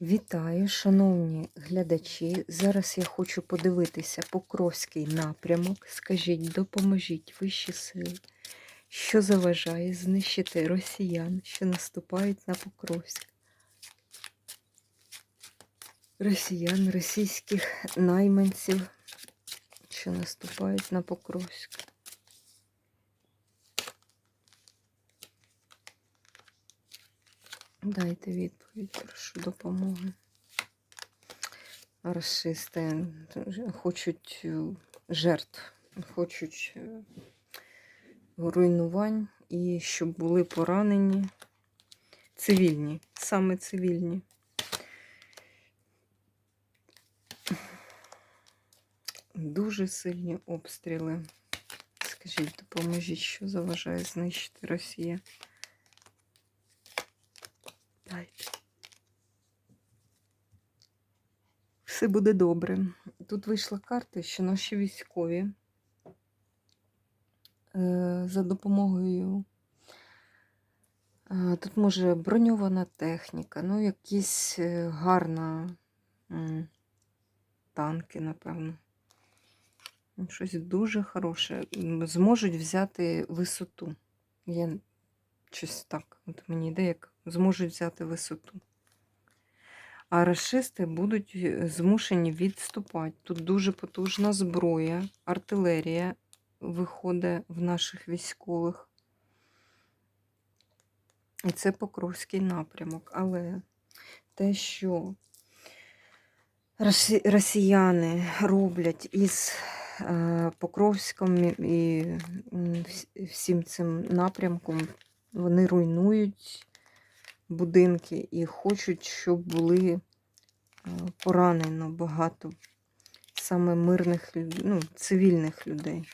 Вітаю, шановні глядачі. Зараз я хочу подивитися Покровський напрямок. Скажіть, допоможіть вищі сили, що заважає знищити росіян, що наступають на Покровськ. Росіян, російських найманців, що наступають на Покровськ. Дайте відповідь, прошу допомоги. Расисти хочуть е, жертв, хочуть е, руйнувань і щоб були поранені цивільні, саме цивільні. Дуже сильні обстріли. Скажіть, допоможіть, що заважає знищити Росія. Дайте. Все буде добре. Тут вийшла карта, що наші військові е, за допомогою. е, Тут може броньована техніка, ну, якісь е, гарна танки, напевно. Щось дуже хороше. Зможуть взяти висоту. Я щось так, от мені йде, як зможуть взяти висоту. А расисти будуть е, змушені відступати. Тут дуже потужна зброя, артилерія виходить в наших військових. І це Покровський напрямок. Але те, що росіяни роблять із е, Покровськом і всім цим напрямком, вони руйнують будинки і хочуть, щоб були е, поранено багато саме мирних ну, цивільних людей.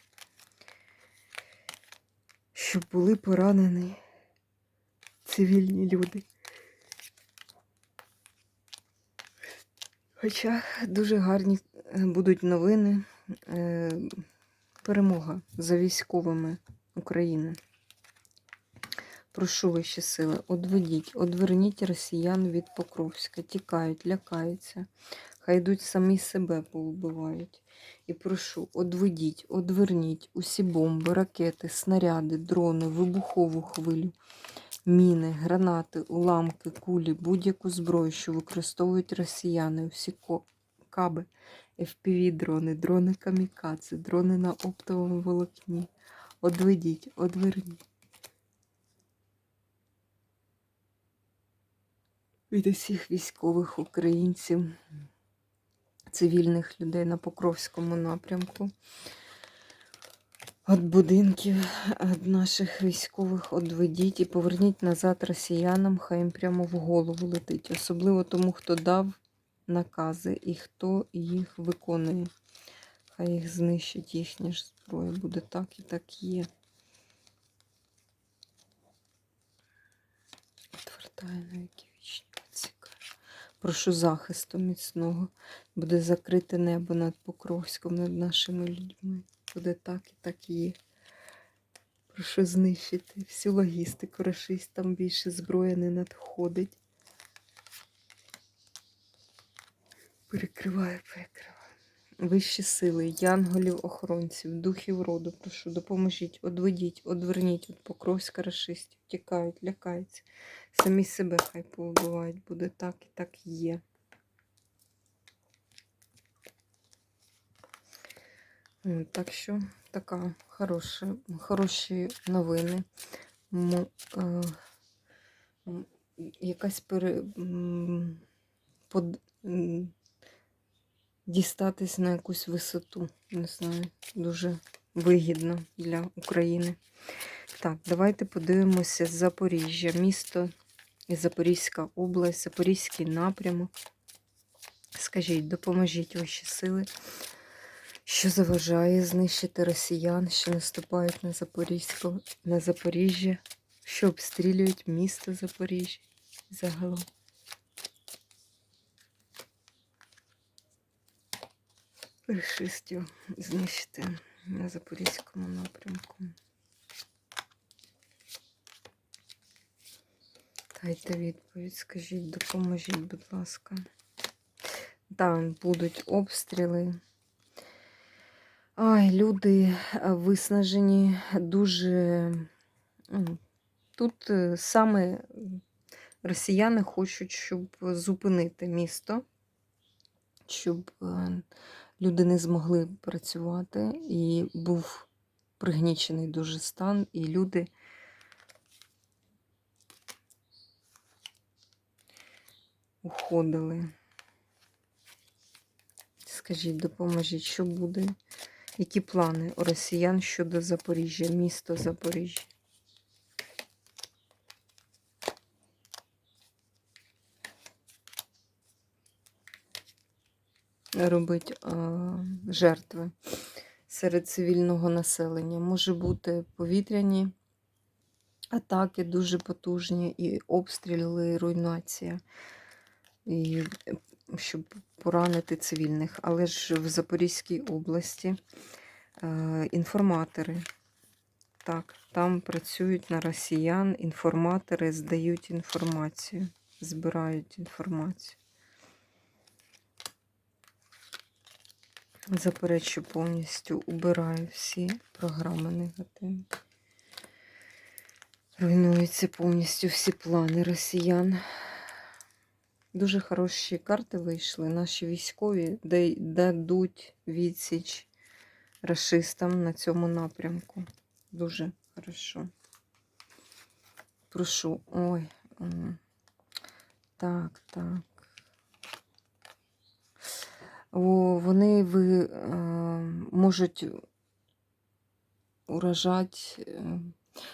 Щоб були поранені цивільні люди. Хоча дуже гарні е, будуть новини. е, Перемога за військовими України. Прошу вищі сили, одведіть, одверніть росіян від Покровська, тікають, лякаються, хай йдуть самі себе повбивають. І прошу, одведіть, одверніть усі бомби, ракети, снаряди, дрони, вибухову хвилю, міни, гранати, уламки, кулі, будь-яку зброю, що використовують росіяни, усі каби, FPV-дрони, дрони камікадзе, дрони на оптовому волокні. Одведіть, одверніть. Від усіх військових українців, цивільних людей на Покровському напрямку. Від будинків від наших військових одведіть і поверніть назад росіянам, хай їм прямо в голову летить. Особливо тому, хто дав накази і хто їх виконує. Хай їх знищить, їхня ж зброя буде так і так є. Відвертає на які. Прошу захисту міцного. Буде закрите небо над Покровськом, над нашими людьми. Буде так і так є. Прошу знищити всю логістику. Рашистам більше зброя не надходить. Перекриваю, перекриваю. Вищі сили, янголів, охоронців, духів роду, прошу, допоможіть, одведіть, одверніть від Покровська рашистів. Тікають, лякаються. Самі себе хай повбивають. Буде так і так є. Так що така хороша, хороші новини. Мо- е, якась пере, м, под, м, дістатись на якусь висоту. Не знаю, дуже вигідно для України. Так, давайте подивимося Запоріжжя, місто і Запорізька область, Запорізький напрямок. Скажіть, допоможіть ваші сили, що заважає знищити росіян, що наступають на Запорізьку, на Запоріжжя, що обстрілюють місто Запоріжжя загалом. Рашистів знищити на Запорізькому напрямку. Дайте відповідь, скажіть, допоможіть, будь ласка. Там будуть обстріли. Ай, люди виснажені, дуже. ну, Тут е, саме росіяни хочуть, щоб зупинити місто, щоб люди не змогли працювати, і був пригнічений дуже стан, і люди уходили. Скажіть, допоможіть, що буде? Які плани у росіян щодо Запоріжжя, місто Запоріжжя? Робить жертви серед цивільного населення. Може бути повітряні атаки дуже потужні, і обстріли, і руйнація, і щоб поранити цивільних. Але ж в Запорізькій області інформатори. Так, там працюють на росіян, інформатори здають інформацію, збирають інформацію. Заперечу повністю убираю всі програми негативні. Руйнуються повністю всі плани росіян. Дуже хороші карти вийшли. Наші військові дадуть відсіч расистам на цьому напрямку. Дуже хорошо. Прошу. Ой. Так, так. Вони ви, е, можуть уражати, е,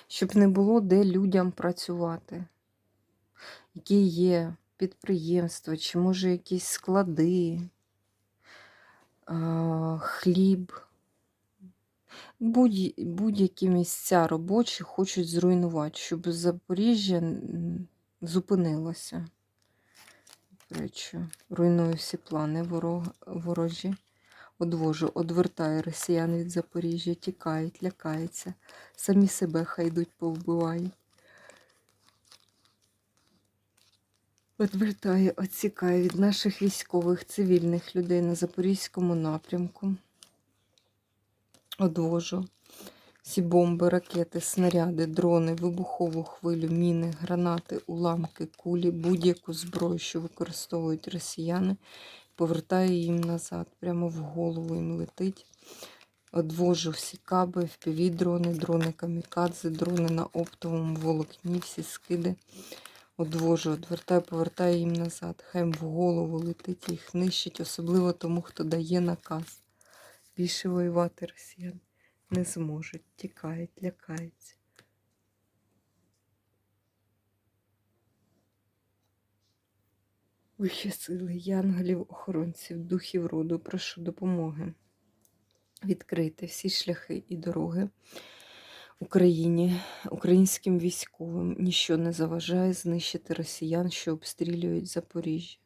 щоб не було де людям працювати. Які є підприємства, чи може якісь склади, а, хліб. Будь- Будь-які місця робочі хочуть зруйнувати, щоб Запоріжжя зупинилося. Речі, руйную всі плани ворог, ворожі. Одвожу, одвертаю росіян від Запоріжжя, тікають, лякаються, самі себе хай йдуть повбивають. Відвертаю, відсікаю від наших військових, цивільних людей на Запорізькому напрямку. Одвожу всі бомби, ракети, снаряди, дрони, вибухову хвилю, міни, гранати, уламки, кулі, будь-яку зброю, що використовують росіяни, повертаю їм назад, прямо в голову їм летить. Одвожу всі каби, впівдрони, дрони камікадзе, дрони на оптовому волокні, всі скиди. Одвожу, одвертаю, повертаю їм назад. Хай в голову летить, їх нищить, особливо тому, хто дає наказ. Більше воювати росіян не зможуть, тікають, лякаються. Вищі сили, янголів, охоронців, духів роду, прошу допомоги. Відкрити всі шляхи і дороги Україні, українським військовим. Ніщо не заважає знищити росіян, що обстрілюють Запоріжжя.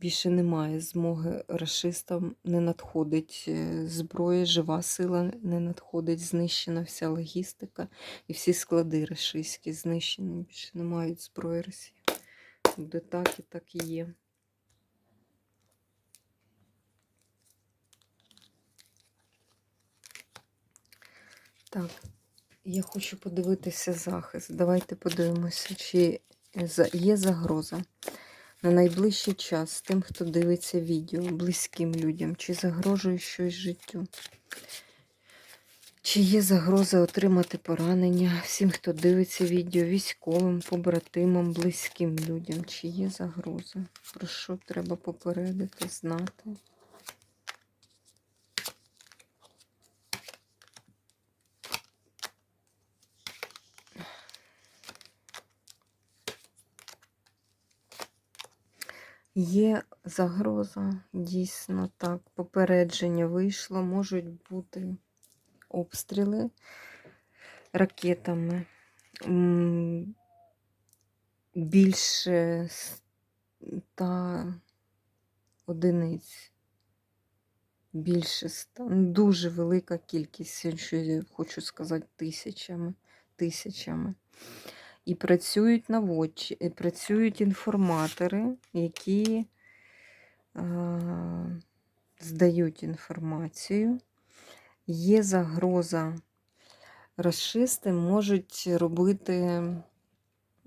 Більше немає змоги рашистам, не надходить е, зброя, жива сила не надходить, знищена вся логістика і всі склади рашистські знищені. Більше не мають зброї Росії. Буде так і так і є. Так, я хочу подивитися захист. Давайте подивимося, чи є загроза на найближчий час тим, хто дивиться відео, близьким людям, чи загрожує щось життю. Чи є загроза отримати поранення всім, хто дивиться відео, військовим, побратимам, близьким людям? Чи є загроза? Про що треба попередити, знати? Є загроза, дійсно так. Попередження вийшло, можуть бути обстріли ракетами. Більше ста одиниць. Більше ста. Ну, Дуже велика кількість, що я хочу сказати, тисячами. тисячами. І працюють наводчі, працюють інформатори, які е, здають інформацію. Є загроза расисти можуть робити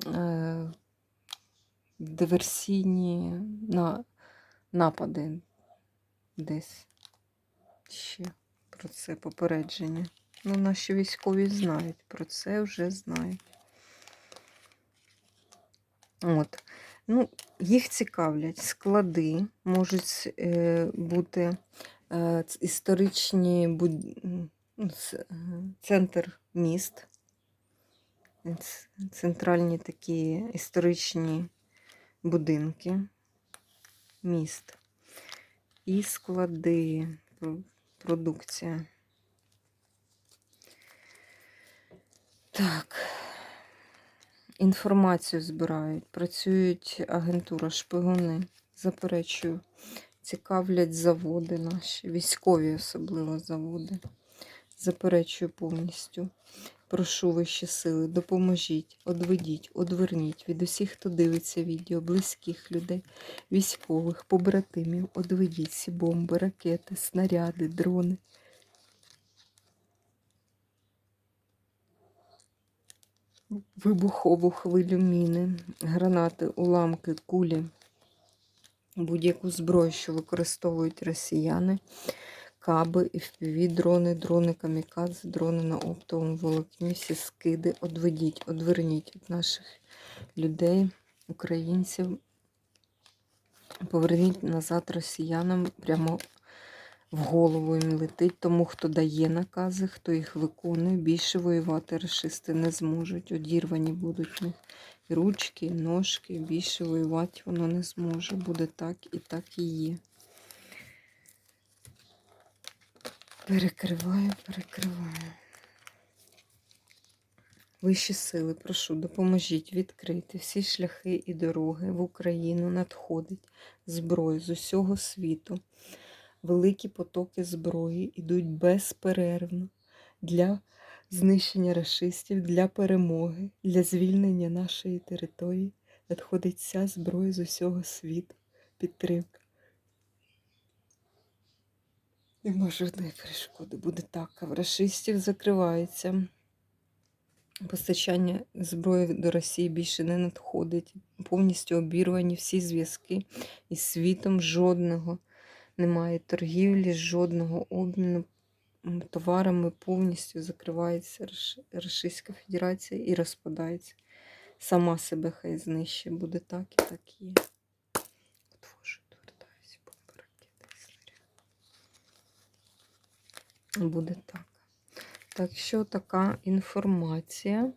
е, диверсійні на, напади десь ще про це попередження. Ну, наші військові знають, про це вже знають. От. Ну, їх цікавлять склади, можуть е, бути е, історичні буд... ну, е, центр міст, центральні такі історичні будинки міст і склади, продукція. Так. Інформацію збирають, працюють агентура, шпигуни, заперечую, цікавлять заводи наші, військові особливо заводи. Заперечую повністю. Прошу вищі сили, допоможіть, одведіть, одверніть від усіх, хто дивиться відео, близьких людей, військових, побратимів, одведіть всі бомби, ракети, снаряди, дрони. Вибухову хвилю міни, гранати, уламки, кулі, будь-яку зброю, що використовують росіяни, каби, FPV, дрони, дрони камікадзе, дрони на оптовому волокні, всі скиди, одведіть, одверніть від наших людей, українців, поверніть назад росіянам прямо в голову їм летить, тому хто дає накази, хто їх виконує, більше воювати расисти не зможуть. Одірвані будуть них і ручки, і ножки, більше воювати воно не зможе. Буде так і так і є. Перекриваю, перекриваю. Вищі сили, прошу, допоможіть відкрити всі шляхи і дороги в Україну надходить зброї з усього світу. Великі потоки зброї йдуть безперервно для знищення расистів, для перемоги, для звільнення нашої території. Надходить вся зброя з усього світу. Підтримка. Нема жодної перешкоди. Буде так. В расистів закривається. Постачання зброї до Росії більше не надходить. Повністю обірвані всі зв'язки із світом жодного. Немає торгівлі, жодного обміну товарами повністю закривається Російська Федерація і розпадається. Сама себе хай знищить. Буде так і так є. Буде так. Так що така інформація.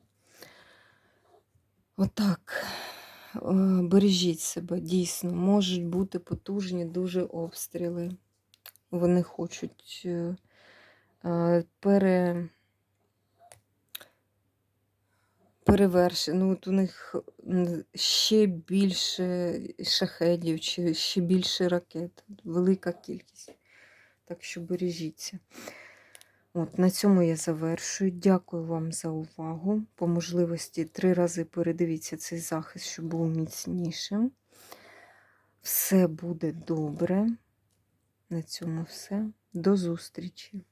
Отак. Е, Бережіть себе, дійсно, можуть бути потужні дуже обстріли. Вони хочуть е, е, пере... перевершити. Ну, от у них ще більше шахедів, чи ще більше ракет. Велика кількість. Так що бережіться. От, на цьому я завершую. Дякую вам за увагу. По можливості три рази передивіться цей захист, щоб був міцнішим. Все буде добре. На цьому все. До зустрічі!